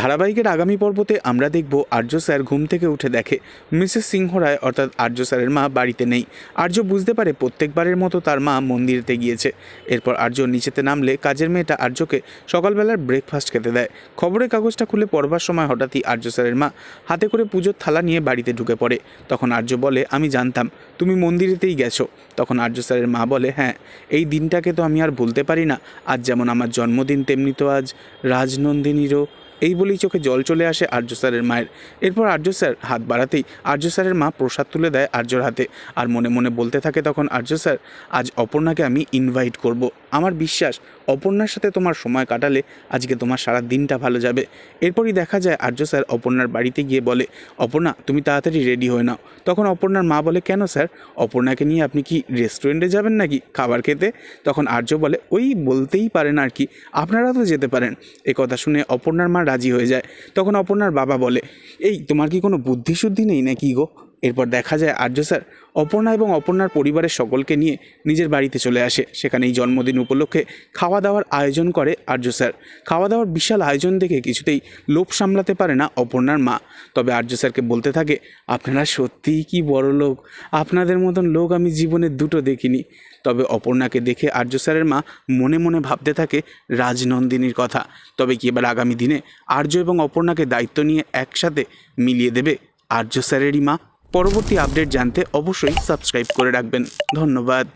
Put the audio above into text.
ধারাবাহিকের আগামী পর্বতে আমরা দেখব আর্য স্যার ঘুম থেকে উঠে দেখে। মিসেস সিংহ রায়, অর্থাৎ আর্য স্যারের মা, বাড়িতে নেই। আর্য বুঝতে পারে প্রত্যেকবারের মতো তার মা মন্দিরেতে গিয়েছে। এরপর আর্য নিচেতে নামলে কাজের মেয়েটা আর্যকে সকালবেলার ব্রেকফাস্ট খেতে দেয়। খবরের কাগজটা খুলে পড়বার সময় হঠাৎই আর্য স্যারের মা হাতে করে পুজোর থালা নিয়ে বাড়িতে ঢুকে পড়ে। তখন আর্য বলে, আমি জানতাম, তুমি মন্দিরেতেই গেছো। তখন আর্য স্যারের মা বলে হ্যাঁ এই দিনটাকে তো আমি আর ভুলতে পারি না। আজ যেমন আমার জন্মদিন, তেমনি তো আজ রাজনন্দিনীরও এই বলেই চোখে জল চলে আসে আর্য স্যারের মায়ের এরপর আর্য স্যার হাত বাড়াতেই আর্য স্যারের মা প্রসাদ তুলে দেয় আর্যর হাতে আর মনে মনে বলতে থাকে তখন আর্য স্যার, আজ অপর্ণাকে আমি ইনভাইট করব। আমার বিশ্বাস অপর্ণার সাথে তোমার সময় কাটালে আজকে তোমার সারা দিনটা ভালো যাবে। এরপরই দেখা যায় আর্য স্যার অপর্ণার বাড়িতে গিয়ে বলে, অপর্ণা, তুমি তাড়াতাড়ি রেডি হয়ে নাও। তখন অপর্ণার মা বলে, কেন স্যার? অপর্ণাকে নিয়ে আপনি কি রেস্টুরেন্টে যাবেন নাকি খাবার খেতে? তখন আর্য বলে, ওই বলতেই পারেন আর কি, আপনারা তো যেতে পারেন। এ কথা শুনে অপর্ণার মা রাজি হয়ে যায়। তখন অপর্ণার বাবা বলে, এই, তোমার কি কোনো বুদ্ধিশুদ্ধি নেই নাকি গো? এরপর দেখা যায় আর্য স্যার অপর্ণা এবং অপর্ণার পরিবারের সকলকে নিয়ে নিজের বাড়িতে চলে আসে। সেখানে এই জন্মদিন উপলক্ষে খাওয়া দাওয়ার আয়োজন করে আর্য স্যার। খাওয়া দাওয়ার বিশাল আয়োজন দেখে কিছুতেই লোভ সামলাতে পারে না অপর্ণার মা। তবে আর্য স্যারকে বলতে থাকে, আপনারা সত্যিই কি বড় লোক? আপনাদের মতন লোক আমি জীবনে দুটো দেখিনি। তবে অপর্ণাকে দেখে আর্য স্যারের মা মনে মনে ভাবতে থাকে, রাজনন্দিনীর কথা। তবে কি এবার আগামী দিনে আর্য এবং অপর্ণাকে দায়িত্ব নিয়ে একসাথে মিলিয়ে দেবে আর্য স্যারেরই মা? পরবর্তী আপডেট জানতে অবশ্যই সাবস্ক্রাইব করে রাখবেন। ধন্যবাদ।